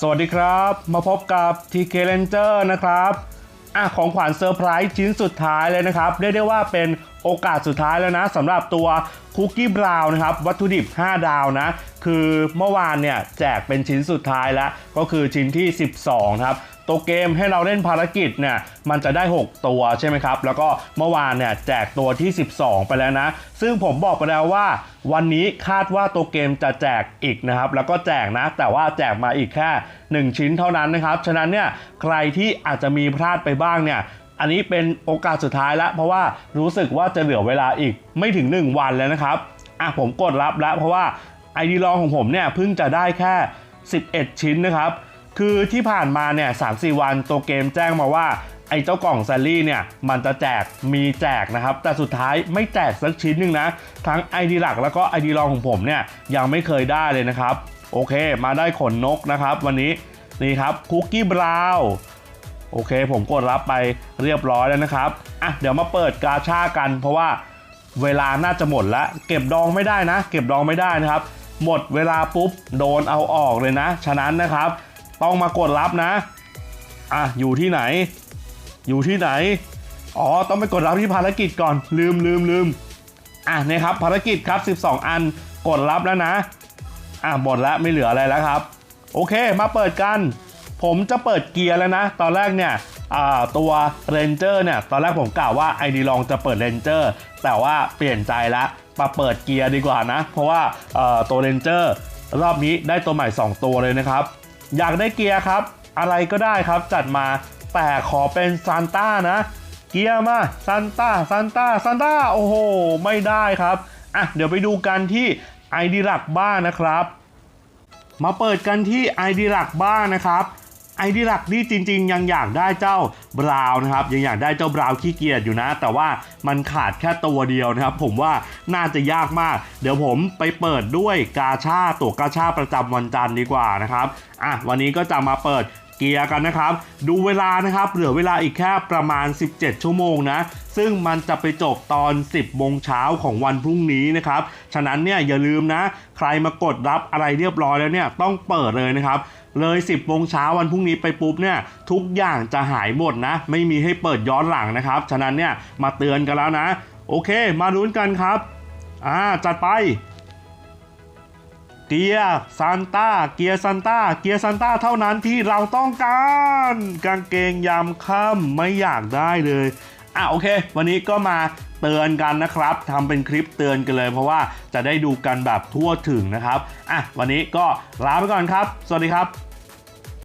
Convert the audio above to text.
สวัสดีครับ มาพบกับ TK Ranger นะครับอะของขวัญเซอร์ไพรส์ชิ้นสุดท้ายเลยนะครับ เรียกได้ว่าเป็น โอกาสสุดท้ายแล้วนะสำหรับตัวคุกกี้บราวน์นะครับวัตถุดิบ 5 ดาวนะ คือเมื่อวานเนี่ยแจกเป็นชิ้นสุดท้ายแล้ว ก็คือชิ้นที่ 12 ครับตัวเกมให้เราเล่นภารกิจเนี่ยมันจะได้ 6 ตัวใช่ไหมครับ แล้วก็เมื่อวานเนี่ยแจกตัวที่ 12 ไปแล้วนะ ซึ่งผมบอกไปแล้วว่า วันนี้คาดว่าตัวเกมจะแจกอีกนะครับ แล้วก็แจกนะ แต่ว่าแจกมาอีกแค่ 1 ชิ้นเท่านั้นนะครับ ฉะนั้นเนี่ยใครที่อาจจะมีพลาดไปบ้างเนี่ย อันนี้เป็นโอกาสสุดท้ายแล้ว เพราะว่ารู้สึกว่าจะเหลือเวลาอีกไม่ถึง 1 วันแล้วนะครับอะผมกดรับแล้ว เพราะว่าไอดีลองของผมเนี่ยเพิ่งจะได้แค่ 11 ชิ้นนะครับ คือที่ผ่านมาเนี่ยสามสี่วันตัวเกมแจ้งมาว่าไอ้เจ้ากล่องแซลลี่เนี่ยมันจะแจกมีแจกนะครับ แต่สุดท้ายไม่แจกสักชิ้นหนึ่งนะ ทั้ง ID หลักแล้วก็ ID รองของผมเนี่ยยังไม่เคยได้เลยนะครับ โอเค มาได้ขนนกนะครับ วันนี้นี่ครับคุกกี้บราวน์ โอเค ผมกดรับไปเรียบร้อยแล้วนะครับอะเดี๋ยวมาเปิดกาชากัน เพราะว่าเวลาน่าจะหมดแล้วเก็บดองไม่ได้นะ เก็บดองไม่ได้นะครับ หมดเวลาปุ๊บโดนเอาออกเลยนะ ฉะนั้นนะครับ ต้องมากดรับนะอะอยู่ที่ไหน อยู่ที่ไหนอ๋อต้องไปกดรับที่ภารกิจก่อนลืมลืมลืมอะนี่ครับภารกิจครับ 12 อันกดรับแล้วนะอะหมดแล้วไม่เหลืออะไรแล้วครับ โอเคมาเปิดกัน ผมจะเปิดเกียร์แล้วนะ ตอนแรกเนี่ยตัวเรนเจอร์เนี่ย ตอนแรกผมกล่าวว่าไอดีลองจะเปิดเรนเจอร์แต่ว่าเปลี่ยนใจแล้วมาเปิดเกียร์ดีกว่านะ เพราะว่าตัวเรนเจอร์รอบนี้ได้ตัวใหม่ 2 ตัวเลยนะครับ อยากได้เกียร์ครับ อะไรก็ได้ครับจัดมาแต่ขอเป็นซานต้านะ เกียร์มาซานต้าซานต้าซานต้าโอ้โห ไม่ได้ครับอะเดี๋ยวไปดูกันที่ไอดีหลักบ้านนะครับ มาเปิดกันที่ ID หลักบ้างนะครับ ID หลักนี่จริง ๆ ยังอยากได้เจ้าบราวนะครับยังอยากได้เจ้าบราวน์ขี้เกียจอยู่นะ แต่ว่ามันขาดแค่ตัวเดียวนะครับ ผมว่าน่าจะยากมาก เดี๋ยวผมไปเปิดด้วยกาชาตัวกาชาประจำวันจันทร์ดีกว่านะครับอะวันนี้ก็จะมาเปิดเกียร์กันนะครับ ดูเวลานะครับเหลือเวลาอีกแค่ประมาณ 17 ชั่วโมงนะ ซึ่งมันจะไปจบตอน 10โมงเช้าของวันพรุ่งนี้นะครับ ฉะนั้นเนี่ยอย่าลืมนะ ใครมากดรับอะไรเรียบร้อยแล้วเนี่ยต้องเปิดเลยนะครับ เลย 10โมงเช้าวันพรุ่งนี้ไปปุ๊บเนี่ยทุกอย่างจะหายหมดนะ ไม่มีให้เปิดย้อนหลังนะครับ ฉะนั้นเนี่ยมาเตือนกันแล้วนะ โอเค มาลุ้นกันครับอ่าจัดไปเกียร์ซานต้าเกียร์ซานต้าเกียร์ซานต้าเท่านั้นที่เราต้องการ กางเกงยามค่ำไม่อยากได้เลยอะโอเค วันนี้ก็มาเตือนกันนะครับทำเป็นคลิปเตือนกันเลย เพราะว่าจะได้ดูกันแบบทั่วถึงนะครับอะวันนี้ก็ลาไปก่อนครับ สวัสดีครับ